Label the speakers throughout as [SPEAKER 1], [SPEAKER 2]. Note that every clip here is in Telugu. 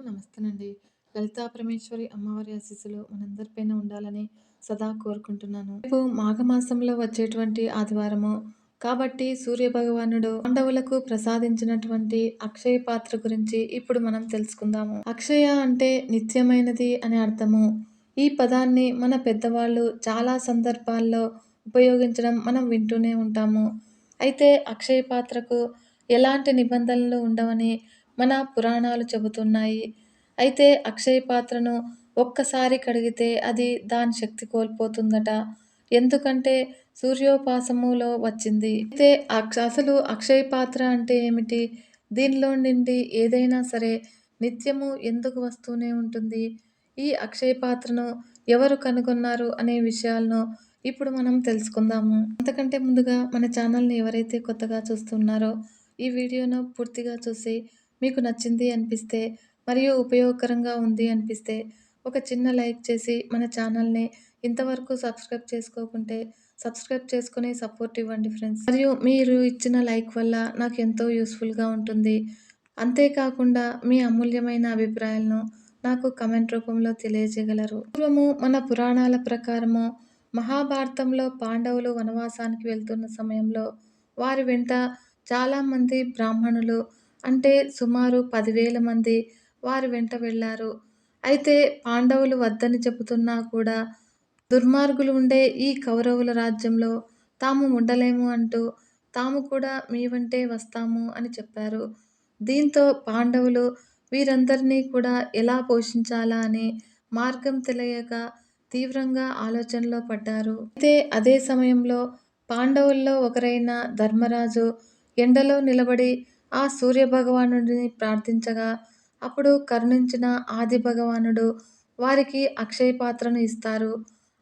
[SPEAKER 1] నమస్తేనండి. లలితా పరమేశ్వరి అమ్మవారి ఆశీస్సులు మనందరిపైన ఉండాలని సదా కోరుకుంటున్నాను. రేపు మాఘమాసంలో వచ్చేటువంటి ఆదివారము. కాబట్టి సూర్య భగవానుడు పాండవులకు ప్రసాదించినటువంటి అక్షయ పాత్ర గురించి ఇప్పుడు మనం తెలుసుకుందాము. అక్షయ అంటే నిత్యమైనది అని అర్థము. ఈ పదాన్ని మన పెద్దవాళ్ళు చాలా సందర్భాల్లో ఉపయోగించడం మనం వింటూనే ఉంటాము. అయితే అక్షయ పాత్రకు ఎలాంటి నిబంధనలు ఉండవని మన పురాణాలు చెబుతున్నాయి. అయితే అక్షయ పాత్రను ఒక్కసారి కడిగితే అది దాని శక్తి కోల్పోతుందట. ఎందుకంటే సూర్యోపాసములో వచ్చింది. అయితే అసలు అక్షయ పాత్ర అంటే ఏమిటి? దీనిలో నుండి ఏదైనా సరే నిత్యము ఎందుకు వస్తూనే ఉంటుంది? ఈ అక్షయ పాత్రను ఎవరు కనుగొన్నారు అనే విషయాలను ఇప్పుడు మనం తెలుసుకుందాము. అంతకంటే ముందుగా మన ఛానల్ని ఎవరైతే కొత్తగా చూస్తున్నారో ఈ వీడియోను పూర్తిగా చూసి మీకు నచ్చింది అనిపిస్తే మరియు ఉపయోగకరంగా ఉంది అనిపిస్తే ఒక చిన్న లైక్ చేసి మన ఛానల్ని ఇంతవరకు సబ్స్క్రైబ్ చేసుకోకుంటే సబ్స్క్రైబ్ చేసుకుని సపోర్ట్ ఇవ్వండి ఫ్రెండ్స్. మరియు మీరు ఇచ్చిన లైక్ వల్ల నాకు ఎంతో యూస్ఫుల్గా ఉంటుంది. అంతేకాకుండా మీ అమూల్యమైన అభిప్రాయాలను నాకు కమెంట్ రూపంలో తెలియజేయగలరు. పూర్వము మన పురాణాల ప్రకారము మహాభారతంలో పాండవులు వనవాసానికి వెళ్తున్న సమయంలో వారి వెంట చాలామంది బ్రాహ్మణులు అంటే సుమారు పదివేల మంది వారి వెంట వెళ్ళారు అయితే పాండవులు వద్దని చెబుతున్నా కూడా దుర్మార్గులు ఉండే ఈ కౌరవుల రాజ్యంలో తాము ఉండలేము అంటూ తాము కూడా మీ వెంటే వస్తాము అని చెప్పారు. దీంతో పాండవులు వీరందరినీ కూడా ఎలా పోషించాలా అని మార్గం తెలియక తీవ్రంగా ఆలోచనలో పడ్డారు. అయితే అదే సమయంలో పాండవుల్లో ఒకరైన ధర్మరాజు ఎండలో నిలబడి ఆ సూర్యభగవానుడిని ప్రార్థించగా అప్పుడు కరుణించిన ఆది భగవానుడు వారికి అక్షయ పాత్రను ఇస్తారు.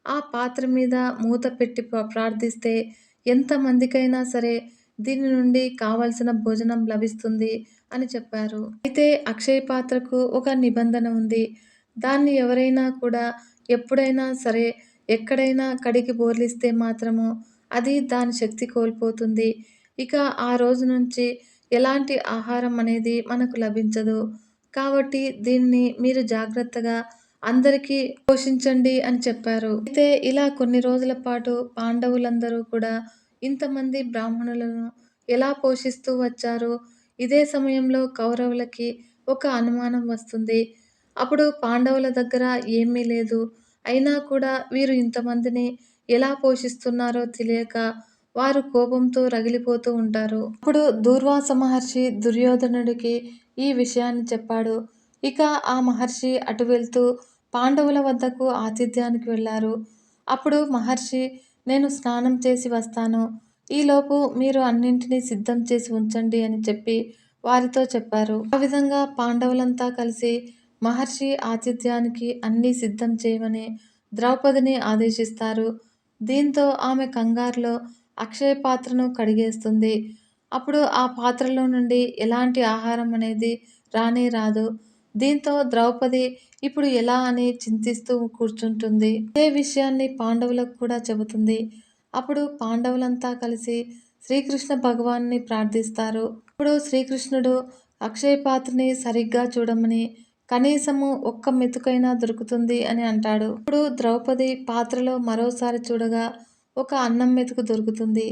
[SPEAKER 1] ఆ పాత్ర మీద మూత పెట్టి ప్రార్థిస్తే ఎంతమందికైనా సరే దీని నుండి కావలసిన భోజనం లభిస్తుంది అని చెప్పారు. అయితే అక్షయ పాత్రకు ఒక నిబంధన ఉంది. దాన్ని ఎవరైనా కూడా ఎప్పుడైనా సరే ఎక్కడైనా కడిగి బోర్లిస్తే మాత్రము అది దాని శక్తి కోల్పోతుంది. ఇక ఆ రోజు నుంచి ఎలాంటి ఆహారం అనేది మనకు లభించదు. కాబట్టి దీన్ని మీరు జాగ్రత్తగా అందరికీ పోషించండి అని చెప్పారు. అయితే ఇలా కొన్ని రోజుల పాటు పాండవులందరూ కూడా ఇంతమంది బ్రాహ్మణులను ఎలా పోషిస్తూ వచ్చారు ఇదే సమయంలో కౌరవులకి ఒక అనుమానం వస్తుంది. అప్పుడు పాండవుల దగ్గర ఏమీ లేదు. అయినా కూడా వీరు ఇంతమందిని ఎలా పోషిస్తున్నారో తెలియక వారు కోపంతో రగిలిపోతూ ఉంటారు. అప్పుడు దూర్వాస మహర్షి దుర్యోధనుడికి ఈ విషయాన్ని చెప్పాడు. ఇక ఆ మహర్షి అటు వెళ్తూ పాండవుల వద్దకు ఆతిథ్యానికి వెళ్ళారు. అప్పుడు మహర్షి నేను స్నానం చేసి వస్తాను. ఈలోపు మీరు అన్నింటినీ సిద్ధం చేసి ఉంచండి అని చెప్పి వారితో చెప్పారు. ఆ విధంగా పాండవులంతా కలిసి మహర్షి ఆతిథ్యానికి అన్నీ సిద్ధం చేయమని ద్రౌపదిని ఆదేశిస్తారు. దీంతో ఆమె కంగారులో అక్షయ పాత్రను కడిగేస్తుంది. అప్పుడు ఆ పాత్రలో నుండి ఎలాంటి ఆహారం అనేది రానే రాదు. దీంతో ద్రౌపది ఇప్పుడు ఎలా అని చింతిస్తూ కూర్చుంటుంది. ఇదే విషయాన్ని పాండవులకు కూడా చెబుతుంది. అప్పుడు పాండవులంతా కలిసి శ్రీకృష్ణ భగవాన్ని ప్రార్థిస్తారు. ఇప్పుడు శ్రీకృష్ణుడు అక్షయ పాత్రని సరిగ్గా చూడమని కనీసము ఒక్క మెతుకైనా దొరుకుతుంది అని అంటాడు. ఇప్పుడు ద్రౌపది పాత్రలో మరోసారి చూడగా ఒక అన్నం మెతుకు దొరుకుతుంది.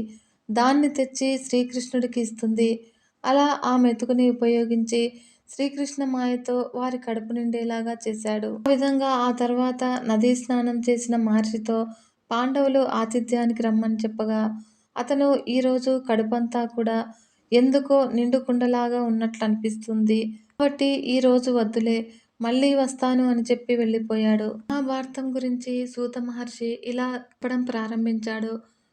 [SPEAKER 1] దాన్ని తెచ్చి శ్రీకృష్ణుడికి ఇస్తుంది. అలా ఆ మెతుకుని ఉపయోగించి శ్రీకృష్ణ మాయతో వారి కడుపు నిండేలాగా చేశాడు. ఆ విధంగా ఆ తర్వాత నదీ స్నానం చేసిన మహర్షితో పాండవులు ఆతిథ్యానికి రమ్మని చెప్పగా అతను ఈరోజు కడుపంతా కూడా ఎందుకో నిండుకుండలాగా ఉన్నట్లు అనిపిస్తుంది కాబట్టి ఈరోజు వద్దులే మళ్ళీ వస్తాను అని చెప్పి వెళ్ళిపోయాడు. మహాభారతం గురించి సూత మహర్షి ఇలా చెప్పడం ప్రారంభించాడు.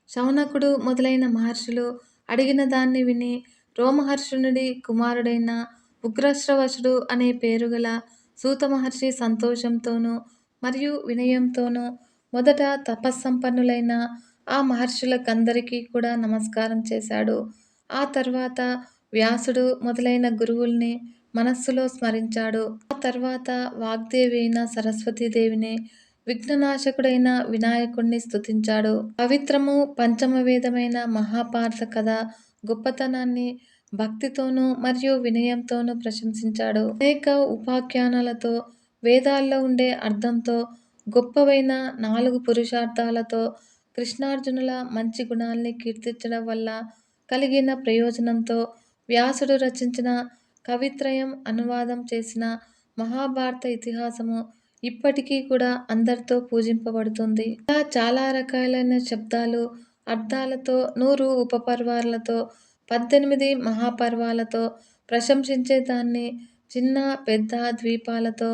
[SPEAKER 1] శౌనకుడు మొదలైన మహర్షులు అడిగిన దాన్ని విని రోమహర్షునుడి కుమారుడైన ఉగ్రశ్రవసుడు అనే పేరుగల సూత మహర్షి సంతోషంతోనూ మరియు వినయంతోనూ మొదట తపస్సంపన్నులైన ఆ మహర్షులకందరికీ కూడా నమస్కారం చేశాడు. ఆ తర్వాత వ్యాసుడు మొదలైన గురువుల్ని మనస్సులో స్మరించాడు. ఆ తర్వాత వాగ్దేవి అయిన సరస్వతీదేవిని విఘ్ననాశకుడైన వినాయకుణ్ణి స్థుతించాడు పవిత్రము పంచమ వేదమైన మహాభారత కథ గొప్పతనాన్ని భక్తితోనూ మరియు వినయంతోనూ ప్రశంసించాడు. అనేక ఉపాఖ్యానాలతో వేదాల్లో ఉండే అర్థంతో గొప్పవైన నాలుగు పురుషార్థాలతో కృష్ణార్జునుల మంచి గుణాల్ని కీర్తించడం వల్ల కలిగిన ప్రయోజనంతో వ్యాసుడు రచించిన కవిత్రయం అనువాదం చేసిన మహాభారత ఇతిహాసము ఇప్పటికీ కూడా అందరితో పూజింపబడుతుంది. ఇలా చాలా రకాలైన శబ్దాలు అర్థాలతో నూరు ఉపపర్వాలతో పద్దెనిమిది మహాపర్వాలతో ప్రశంసించే దాన్ని చిన్న పెద్ద ద్వీపాలతో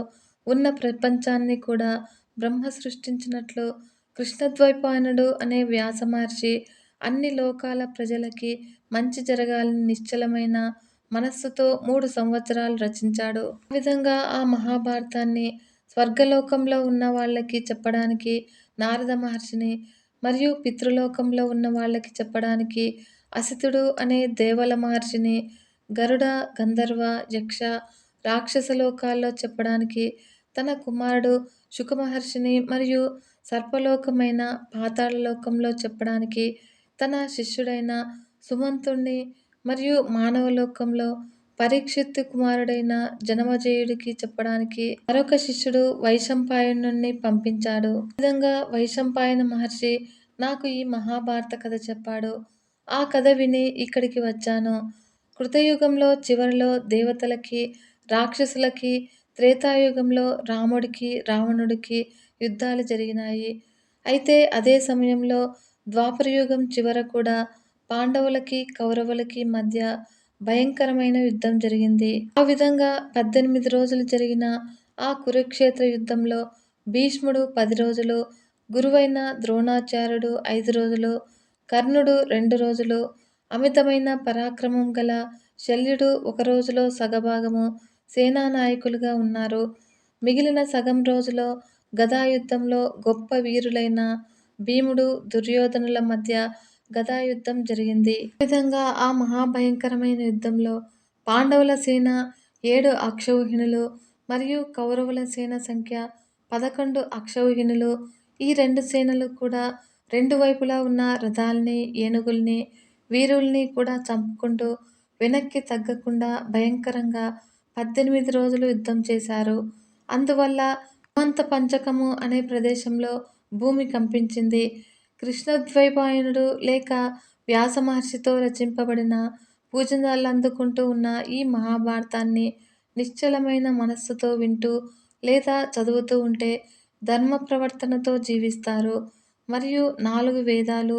[SPEAKER 1] ఉన్న ప్రపంచాన్ని కూడా బ్రహ్మ సృష్టించినట్లు కృష్ణద్వైపాయనుడు అనే వ్యాసమహర్షి అన్ని లోకాల ప్రజలకి మంచి జరగాలని నిశ్చలమైన మనస్సుతో మూడు సంవత్సరాలు రచించాడు. ఆ విధంగా ఆ మహాభారతాన్ని స్వర్గలోకంలో ఉన్న వాళ్ళకి చెప్పడానికి నారద మహర్షిని మరియు పితృలోకంలో ఉన్న వాళ్ళకి చెప్పడానికి అసితుడు అనే దేవల మహర్షిని గరుడ గంధర్వ యక్ష రాక్షస లోకాల్లో చెప్పడానికి తన కుమారుడు శుకమహర్షిని మరియు సర్పలోకమైన పాతాళలోకంలో చెప్పడానికి తన శిష్యుడైన సుమంతుణ్ణి మరియు మానవలోకంలో పరీక్షిత్తు కుమారుడైన జనమజేయుడికి చెప్పడానికి మరొక శిష్యుడు వైశంపాయనుణ్ణి పంపించాడు. ఈ విధంగా వైశంపాయన మహర్షి నాకు ఈ మహాభారత కథ చెప్పాడు. ఆ కథ విని ఇక్కడికి వచ్చాను. కృతయుగంలో చివరిలో దేవతలకి రాక్షసులకి త్రేతాయుగంలో రాముడికి రావణుడికి యుద్ధాలు జరిగినాయి. అయితే అదే సమయంలో ద్వాపరయుగం చివర కూడా పాండవులకి కౌరవులకి మధ్య భయంకరమైన యుద్ధం జరిగింది. ఆ విధంగా పద్దెనిమిది రోజులు జరిగిన ఆ కురుక్షేత్ర యుద్ధంలో భీష్ముడు పది రోజులు గురువైన ద్రోణాచార్యుడు ఐదు రోజులు కర్ణుడు రెండు రోజులు అమితమైన పరాక్రమం గల శల్యుడు ఒక రోజులో సగభాగము సేనానాయకులుగా ఉన్నారు. మిగిలిన సగం రోజులో గదాయుద్ధంలో గొప్ప వీరులైన భీముడు దుర్యోధనుల మధ్య గదా యుద్ధం జరిగింది. ఈ విధంగా ఆ మహాభయంకరమైన యుద్ధంలో పాండవుల సేన ఏడు అక్షౌహిణులు మరియు కౌరవుల సేన సంఖ్య పదకొండు అక్షౌహిణులు. ఈ రెండు సేనలు కూడా రెండు వైపులా ఉన్న రథాల్ని ఏనుగుల్ని వీరుల్ని కూడా చంపుకుంటూ వెనక్కి తగ్గకుండా భయంకరంగా పద్దెనిమిది రోజులు యుద్ధం చేశారు. అందువల్ల హనుమంత పంచకము అనే ప్రదేశంలో భూమి కంపించింది. కృష్ణద్వైపాయనుడు లేక వ్యాస మహర్షితో రచింపబడిన పూజనాలు అందుకుంటూ ఉన్న ఈ మహాభారతాన్ని నిశ్చలమైన మనస్సుతో వింటూ లేదా చదువుతూ ఉంటే ధర్మ ప్రవర్తనతో జీవిస్తారు. మరియు నాలుగు వేదాలు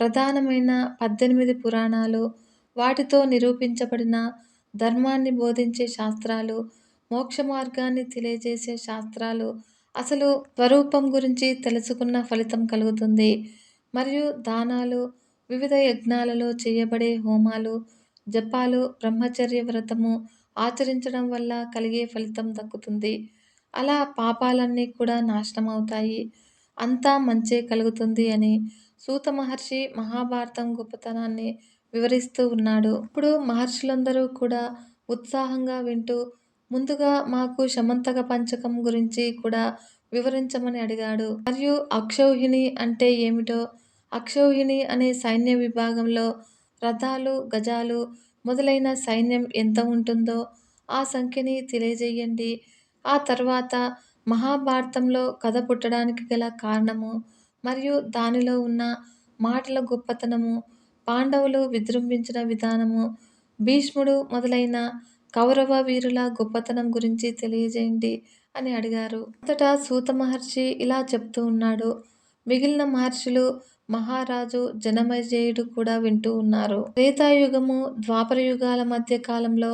[SPEAKER 1] ప్రధానమైన పద్దెనిమిది పురాణాలు వాటితో నిరూపించబడిన ధర్మాన్ని బోధించే శాస్త్రాలు మోక్ష మార్గాన్ని తెలియజేసే శాస్త్రాలు అసలు స్వరూపం గురించి తెలుసుకున్న ఫలితం కలుగుతుంది. మరియు దానాలు వివిధ యజ్ఞాలలో చేయబడే హోమాలు జపాలు బ్రహ్మచర్య వ్రతము ఆచరించడం వల్ల కలిగే ఫలితం దక్కుతుంది. అలా పాపాలన్నీ కూడా నాశనం అవుతాయి అంతా మంచే కలుగుతుంది అని సూత మహర్షి మహాభారతం గొప్పతనాన్ని వివరిస్తూ ఉన్నాడు. ఇప్పుడు మహర్షులందరూ కూడా ఉత్సాహంగా వింటూ ముందుగా మాకు శమంతక పంచకం గురించి కూడా వివరించమని అడిగాడు. మరియు అక్షౌహిణి అంటే ఏమిటో అక్షౌహిణి అనే సైన్య విభాగంలో రథాలు గజాలు మొదలైన సైన్యం ఎంత ఉంటుందో ఆ సంఖ్యని తెలియజేయండి. ఆ తర్వాత మహాభారతంలో కథ పుట్టడానికి గల కారణము మరియు దానిలో ఉన్న మాటల గొప్పతనము పాండవులు విజృంభించిన విధానము భీష్ముడు మొదలైన కౌరవ వీరుల గొప్పతనం గురించి తెలియజేయండి అని అడిగారు. అంతటా సూత మహర్షి ఇలా చెప్తూ ఉన్నాడు. మిగిలిన మహర్షులు మహారాజు జనమేజయుడు కూడా వింటూ ఉన్నారు. త్రేతాయుగము ద్వాపర యుగాల మధ్య కాలంలో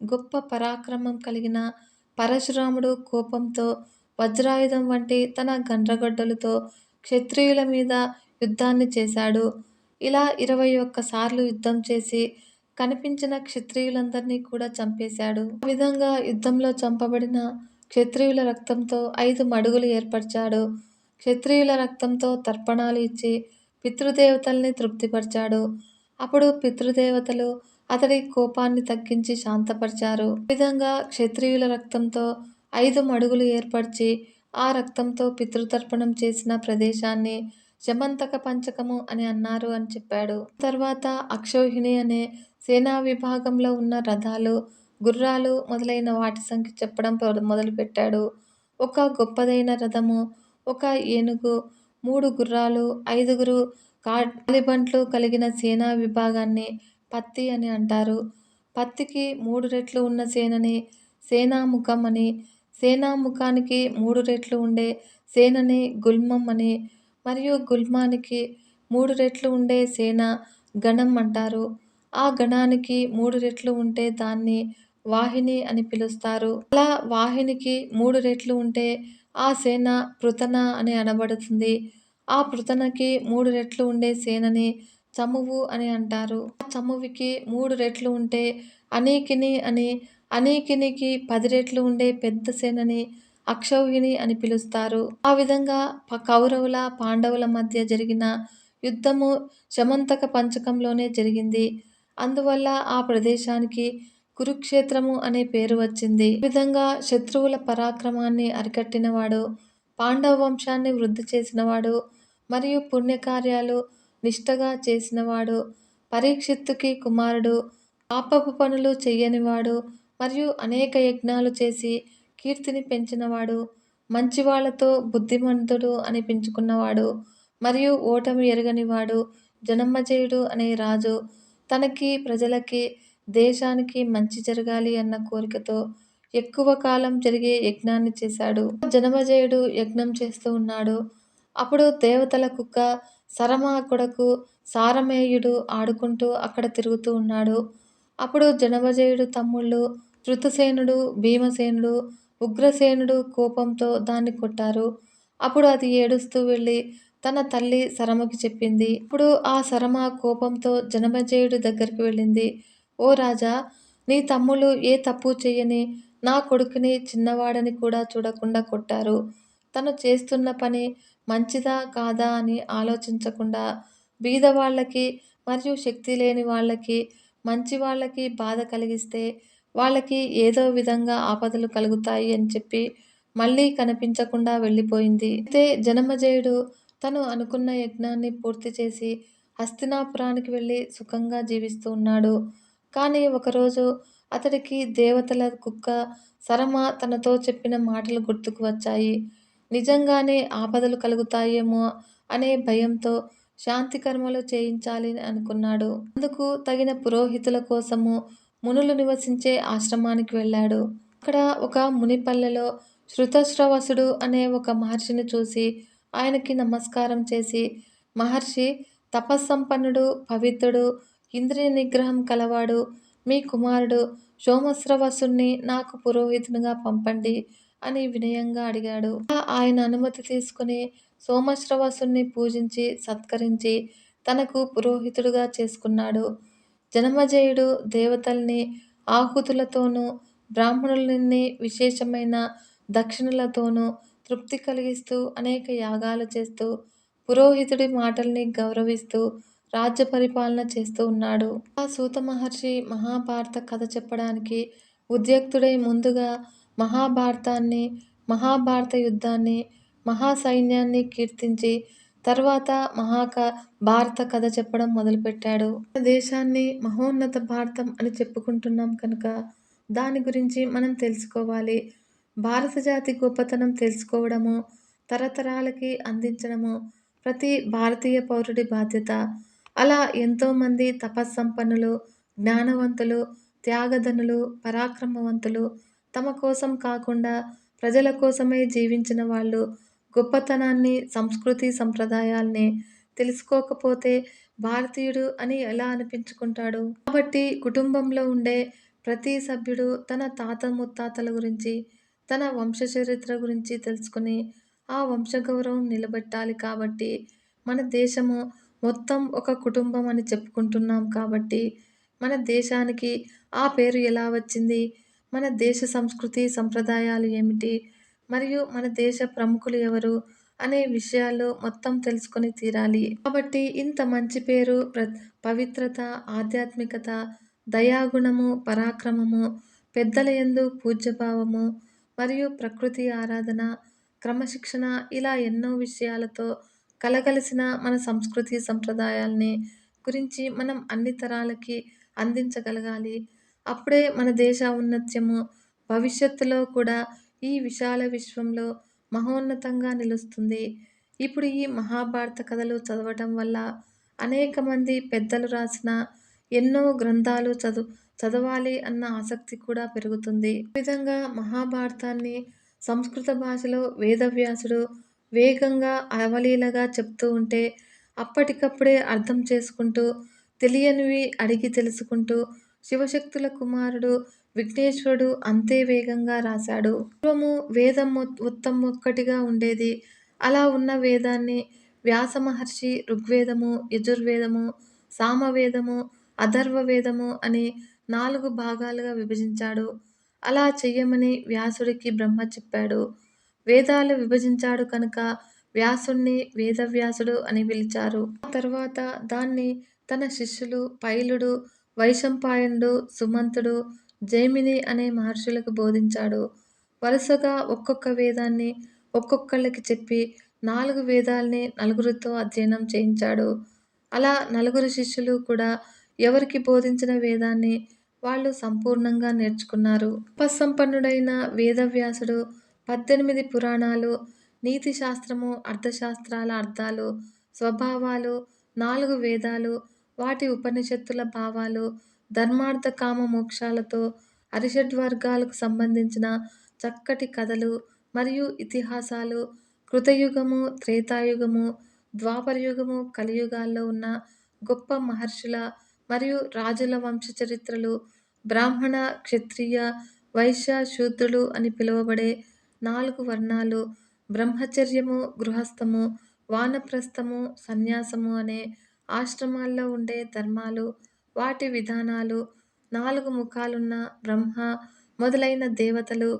[SPEAKER 1] గొప్ప పరాక్రమం కలిగిన పరశురాముడు కోపంతో వజ్రాయుధం వంటి తన గండ్రగొడ్డలతో క్షత్రియుల మీద యుద్ధాన్ని చేశాడు. ఇలా ఇరవై ఒక్కసార్లు యుద్ధం చేసి కనిపించిన క్షత్రియులందరినీ కూడా చంపేశాడు. ఆ విధంగా యుద్ధంలో చంపబడిన క్షత్రియుల రక్తంతో ఐదు మడుగులు ఏర్పరిచాడు. క్షత్రియుల రక్తంతో తర్పణాలు ఇచ్చి పితృదేవతల్ని తృప్తిపరిచాడు. అప్పుడు పితృదేవతలు అతడి కోపాన్ని తగ్గించి శాంతపరిచారు. ఈ విధంగా క్షత్రియుల రక్తంతో ఐదు మడుగులు ఏర్పరిచి ఆ రక్తంతో పితృతర్పణం చేసిన ప్రదేశాన్ని జమంతక పంచకము అని అన్నారు అని చెప్పాడు. తర్వాత అక్షౌహిణి అనే సేనా విభాగంలో ఉన్న రథాలు, గుర్రాలు మొదలైన వాటి సంఖ్య చెప్పడం మొదలుపెట్టాడు. ఒక గొప్పదైన రథము, ఒక ఏనుగు, మూడు గుర్రాలు, ఐదుగురు కాలిబంట్లు కలిగిన సేనా విభాగాన్ని పత్తి అని అంటారు. పత్తికి మూడు రెట్లు ఉన్న సేనని సేనాముఖం అని, సేనాముఖానికి మూడు రెట్లు ఉండే సేనని గుల్మం అని, మరియు గుల్మానికి మూడు రెట్లు ఉండే సేన గణం అంటారు. ఆ గణానికి మూడు రెట్లు ఉంటే దాన్ని వాహిని అని పిలుస్తారు. అలా వాహినికి మూడు రెట్లు ఉంటే ఆ సేన పృతన అని అనబడుతుంది. ఆ పృతనకి మూడు రెట్లు ఉండే సేనని చమువు అని అంటారు. ఆ చమువికి మూడు రెట్లు ఉంటే అనేకిని అని, అనేకినికి పది రెట్లు ఉండే పెద్ద సేనని అక్షౌహిణి అని పిలుస్తారు. ఆ విధంగా కౌరవుల, పాండవుల మధ్య జరిగిన యుద్ధము శమంతక పంచకంలోనే జరిగింది. అందువల్ల ఆ ప్రదేశానికి కురుక్షేత్రము అనే పేరు వచ్చింది. ఈ విధంగా శత్రువుల పరాక్రమాన్ని అరికట్టినవాడు, పాండవ వంశాన్ని వృద్ధి చేసినవాడు, మరియు పుణ్యకార్యాలు నిష్ఠగా చేసినవాడు, పరీక్షిత్తుకి కుమారుడు, పాపపు పనులు చెయ్యనివాడు, మరియు అనేక యజ్ఞాలు చేసి కీర్తిని పెంచినవాడు, మంచివాళ్ళతో బుద్ధిమంతుడు అనిపించుకున్నవాడు, మరియు ఓటమి ఎరగనివాడు జనమేజయుడు అనే రాజు తనకి, ప్రజలకి, దేశానికి మంచి జరగాలి అన్న కోరికతో ఎక్కువ కాలం జరిగే యజ్ఞాన్ని చేశాడు. జనమజయుడు యజ్ఞం చేస్తూ ఉన్నాడు. అప్పుడు దేవతల కుక్క సరమ కొడుకు సారమేయుడు ఆడుకుంటూ అక్కడ తిరుగుతూ ఉన్నాడు. అప్పుడు జనమజయుడు తమ్ముళ్ళు ధృతసేనుడు, భీమసేనుడు, ఉగ్రసేనుడు కోపంతో దాన్ని కొట్టారు. అప్పుడు అది ఏడుస్తూ వెళ్ళి తన తల్లి సరమకి చెప్పింది. ఇప్పుడు ఆ సరమ కోపంతో జనమజయుడి దగ్గరికి వెళ్ళింది. ఓ రాజా! నీ తమ్ముడు ఏ తప్పు చెయ్యని నా కొడుకుని చిన్నవాడని కూడా చూడకుండా కొట్టారు. తను చేస్తున్న పని మంచిదా కాదా అని ఆలోచించకుండా బీదవాళ్ళకి మరియు శక్తి లేని వాళ్ళకి, మంచి వాళ్ళకి బాధ కలిగిస్తే వాళ్ళకి ఏదో విధంగా ఆపదలు కలుగుతాయి అని చెప్పి మళ్ళీ కనిపించకుండా వెళ్ళిపోయింది. అయితే జనమజయుడు తను అనుకున్న యజ్ఞాన్ని పూర్తి చేసి హస్తినాపురానికి వెళ్ళి సుఖంగా జీవిస్తూ ఉన్నాడు. కానీ ఒకరోజు అతడికి దేవతల కుక్క సరమ తనతో చెప్పిన మాటలు గుర్తుకు వచ్చాయి. నిజంగానే ఆపదలు కలుగుతాయేమో అనే భయంతో శాంతి కర్మలు చేయించాలి అనుకున్నాడు. అందుకు తగిన పురోహితుల కోసము మునులు నివసించే ఆశ్రమానికి వెళ్ళాడు. అక్కడ ఒక మునిపల్లెలో శృతశ్రవసుడు అనే ఒక మహర్షిని చూసి ఆయనకి నమస్కారం చేసి మహర్షి తపస్సంపన్నుడు, పవిత్రుడు, ఇంద్రియ నిగ్రహం కలవాడు మీ కుమారుడు సోమశ్రవసుణ్ణి నాకు పురోహితునిగా పంపండి అని వినయంగా అడిగాడు. ఆయన అనుమతి తీసుకుని సోమశ్రవసుణ్ణి పూజించి, సత్కరించి తనకు పురోహితుడుగా చేసుకున్నాడు. జనమజయుడు దేవతల్ని ఆహుతులతోనూ, బ్రాహ్మణులని విశేషమైన దక్షిణలతోనూ తృప్తి కలిగిస్తూ అనేక యాగాలు చేస్తూ, పురోహితుడి మాటల్ని గౌరవిస్తూ రాజ్య పరిపాలన చేస్తూ ఉన్నాడు. ఆ సూత మహర్షి మహాభారత కథ చెప్పడానికి ఉద్యక్తుడై ముందుగా మహాభారతాన్ని, మహాభారత యుద్ధాన్ని, మహాసైన్యాన్ని కీర్తించి తర్వాత మహాక భారత కథ చెప్పడం మొదలుపెట్టాడు. మన దేశాన్ని మహోన్నత భారతం అని చెప్పుకుంటున్నాం కనుక దాని గురించి మనం తెలుసుకోవాలి. భారత జాతి గొప్పతనం తెలుసుకోవడము, తరతరాలకి అందించడము ప్రతి భారతీయ పౌరుడి బాధ్యత. అలా ఎంతోమంది తపస్సంపన్నులు, జ్ఞానవంతులు, త్యాగధనులు, పరాక్రమవంతులు, తమ కోసం కాకుండా ప్రజల కోసమే జీవించిన వాళ్ళు గొప్పతనాన్ని, సంస్కృతి సంప్రదాయాల్ని తెలుసుకోకపోతే భారతీయుడు అని ఎలా అనిపించుకుంటాడు? కాబట్టి కుటుంబంలో ఉండే ప్రతి సభ్యుడు తన తాత ముత్తాతల గురించి, తన వంశచరిత్ర గురించి తెలుసుకుని ఆ వంశగౌరవం నిలబెట్టాలి కాబట్టి మన దేశము మొత్తం ఒక కుటుంబం అని చెప్పుకుంటున్నాం కాబట్టి మన దేశానికి ఆ పేరు ఎలా వచ్చింది? మన దేశ సంస్కృతి సంప్రదాయాలు ఏమిటి? మరియు మన దేశ ప్రముఖులు ఎవరు? అనే విషయాలు మొత్తం తెలుసుకొని తీరాలి. కాబట్టి ఇంత మంచి పేరు, పవిత్రత, ఆధ్యాత్మికత, దయాగుణము, పరాక్రమము, పెద్దల యందు పూజ్యభావము, మరియు ప్రకృతి ఆరాధన, క్రమశిక్షణ ఇలా ఎన్నో విషయాలతో కలగలిసిన మన సంస్కృతి సంప్రదాయాల్ని గురించి మనం అన్ని తరాలకి అందించగలగాలి. అప్పుడే మన దేశ ఔన్నత్యము భవిష్యత్తులో కూడా ఈ విశాల విశ్వంలో మహోన్నతంగా నిలుస్తుంది. ఇప్పుడు ఈ మహాభారత కథలు చదవటం వల్ల అనేక మంది పెద్దలు రాసిన ఎన్నో గ్రంథాలు చదువు చదవాలి అన్న ఆసక్తి కూడా పెరుగుతుంది. ఈ విధంగా మహాభారతాన్ని సంస్కృత భాషలో వేదవ్యాసుడు వేగంగా అవలీలగా చెప్తూ ఉంటే అప్పటికప్పుడే అర్థం చేసుకుంటూ తెలియనివి అడిగి తెలుసుకుంటూ శివశక్తుల కుమారుడు విఘ్నేశ్వరుడు అంతే వేగంగా రాశాడు. పూర్వము వేదం మొత్తం ఒక్కటిగా ఉండేది. అలా ఉన్న వేదాన్ని వ్యాస మహర్షి ఋగ్వేదము యజుర్వేదము సామవేదము అథర్వ వేదము అని నాలుగు భాగాలుగా విభజించాడు. అలా చెయ్యమని వ్యాసుడికి బ్రహ్మ చెప్పాడు. వేదాలు విభజించాడు కనుక వ్యాసుణ్ణి వేదవ్యాసుడు అని పిలిచారు. ఆ తర్వాత దాన్ని తన శిష్యులు పైలుడు వైశంపాయనుడు సుమంతుడు జైమిని అనే మహర్షులకు బోధించాడు. వరుసగా ఒక్కొక్క వేదాన్ని ఒక్కొక్కళ్ళకి చెప్పి నాలుగు వేదాల్ని నలుగురితో అధ్యయనం చేయించాడు. అలా నలుగురు శిష్యులు కూడా ఎవరికి బోధించిన వేదాన్ని వాళ్ళు సంపూర్ణంగా నేర్చుకున్నారు. ఉపసంపన్నుడైన వేదవ్యాసుడు పద్దెనిమిది పురాణాలు నీతి శాస్త్రము అర్థశాస్త్రాల అర్థాలు స్వభావాలు నాలుగు వేదాలు వాటి ఉపనిషత్తుల భావాలు ధర్మార్థ కామ మోక్షాలతో అరిషడ్వర్గాలకు సంబంధించిన చక్కటి కథలు మరియు ఇతిహాసాలు కృతయుగము త్రేతాయుగము ద్వాపరయుగము కలియుగాల్లో ఉన్న గొప్ప మహర్షుల మరియు రాజుల వంశ చరిత్రలు బ్రాహ్మణ క్షత్రియ వైశ్య శూద్రులు అని పిలువబడే నాలుగు వర్ణాలు. బ్రహ్మచర్యము గృహస్థము వానప్రస్థము సన్యాసము అనే ఆశ్రమాల్లో ఉండే ధర్మాలు వాటి విధానాలు నాలుగు ముఖాలున్న బ్రహ్మ మొదలైన దేవతలు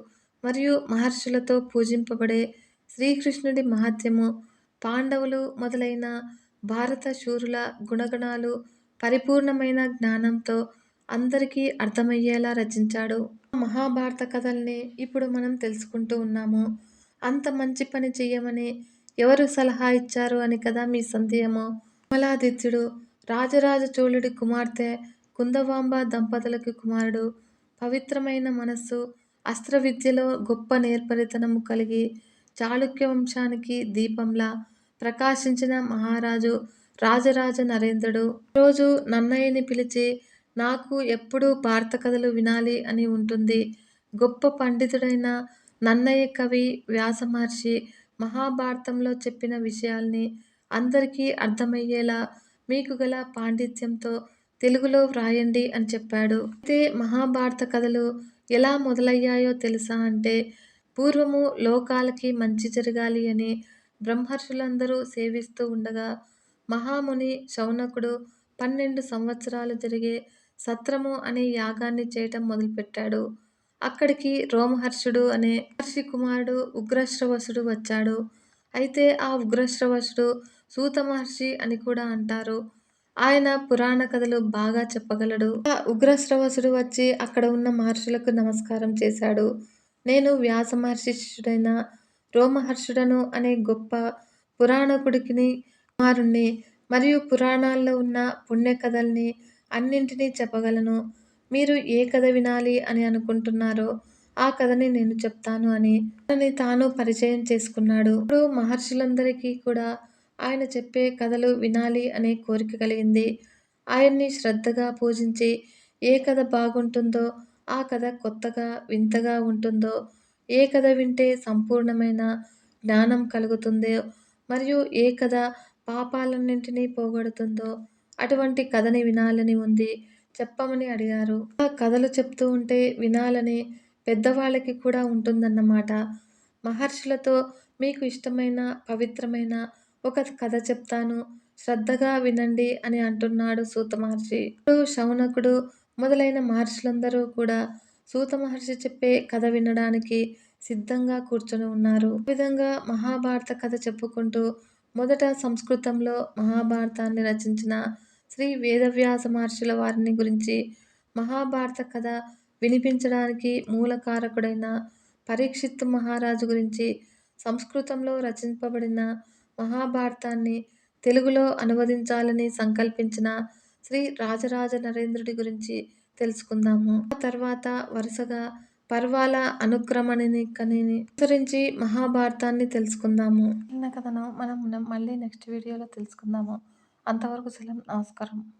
[SPEAKER 1] మరియు మహర్షులతో పూజింపబడే శ్రీకృష్ణుడి మహత్యము పాండవులు మొదలైన భారత శూరుల గుణగణాలు పరిపూర్ణమైన జ్ఞానంతో అందరికీ అర్థమయ్యేలా రచించాడు. మహాభారత కథల్ని ఇప్పుడు మనం తెలుసుకుంటూ ఉన్నాము. అంత మంచి పని చెయ్యమని ఎవరు సలహా ఇచ్చారు అని కదా మీ సందేహము? కమలాదిత్యుడు రాజరాజ చోళుడి కుమార్తె కుందవాంబ దంపతులకి కుమారుడు. పవిత్రమైన మనస్సు అస్త్ర విద్యలో గొప్ప నేర్పరితనము కలిగి చాళుక్య వంశానికి దీపంలా ప్రకాశించిన మహారాజు రాజరాజ నరేంద్రుడు. రోజు నన్నయ్యని పిలిచి నాకు ఎప్పుడూ భారత కథలు వినాలి అని ఉంటుంది. గొప్ప పండితుడైన నన్నయ్య కవి వ్యాసమహర్షి మహాభారతంలో చెప్పిన విషయాల్ని అందరికీ అర్థమయ్యేలా మీకు గల పాండిత్యంతో తెలుగులో వ్రాయండి అని చెప్పాడు. అయితే మహాభారత కథలు ఎలా మొదలయ్యాయో తెలుసా అంటే పూర్వము లోకాలకి మంచి జరగాలి అని బ్రహ్మర్షులందరూ సేవిస్తూ ఉండగా మహాముని శౌనకుడు పన్నెండు సంవత్సరాలు జరిగే సత్రము అనే యాగాన్ని చేయటం మొదలుపెట్టాడు. అక్కడికి రోమహర్షుడు అనే మహర్షి కుమారుడు ఉగ్రశ్రవసుడు వచ్చాడు. అయితే ఆ ఉగ్రశ్రవసుడు సూత మహర్షి అని కూడా అంటారు. ఆయన పురాణ కథలు బాగా చెప్పగలడు. ఆ ఉగ్రశ్రవసుడు వచ్చి అక్కడ ఉన్న మహర్షులకు నమస్కారం చేశాడు. నేను వ్యాస మహర్షి శిష్యుడైన రోమహర్షుడను అనే గొప్ప పురాణకుడికిని కుమారుణ్ణి మరియు పురాణాల్లో ఉన్న పుణ్యకథల్ని అన్నింటినీ చెప్పగలను. మీరు ఏ కథ వినాలి అని అనుకుంటున్నారో ఆ కథని నేను చెప్తాను అని తనని తాను పరిచయం చేసుకున్నాడు. ఇప్పుడు మహర్షులందరికీ కూడా ఆయన చెప్పే కథలు వినాలి అనే కోరిక కలిగింది. ఆయన్ని శ్రద్ధగా పూజించి ఏ కథ బాగుంటుందో ఆ కథ కొత్తగా వింతగా ఉంటుందో ఏ కథ వింటే సంపూర్ణమైన జ్ఞానం కలుగుతుందో మరియు ఏ కథ పాపాలన్నింటినీ పోగొడుతుందో అటువంటి కథని వినాలని ఉంది. చెప్పమని అడిగారు. ఆ కథలు చెప్తూ ఉంటే వినాలని పెద్దవాళ్ళకి కూడా ఉంటుందన్నమాట. మహర్షులతో మీకు ఇష్టమైన పవిత్రమైన ఒక కథ చెప్తాను. శ్రద్ధగా వినండి అని అంటున్నాడు సూత మహర్షి. ఇప్పుడు శౌనకుడు మొదలైన మహర్షులందరూ కూడా సూత మహర్షి చెప్పే కథ వినడానికి సిద్ధంగా కూర్చొని ఉన్నారు. ఈ విధంగా మహాభారత కథ చెప్పుకుంటూ మొదట సంస్కృతంలో మహాభారతాన్ని రచించిన శ్రీ వేదవ్యాస మహర్షుల వారిని గురించి మహాభారత కథ వినిపించడానికి మూలకారకుడైన పరీక్షిత్ మహారాజు గురించి సంస్కృతంలో రచింపబడిన మహాభారతాన్ని తెలుగులో అనువదించాలని సంకల్పించిన శ్రీ రాజరాజ నరేంద్రుడి గురించి తెలుసుకుందాము. ఆ తర్వాత వరుసగా పర్వాల అనుక్రమణిని అనుసరించి మహాభారతాన్ని తెలుసుకుందాము. చిన్న కథను మనం మళ్ళీ నెక్స్ట్ వీడియోలో తెలుసుకుందాము. అంతవరకు సెలవు నమస్కారం.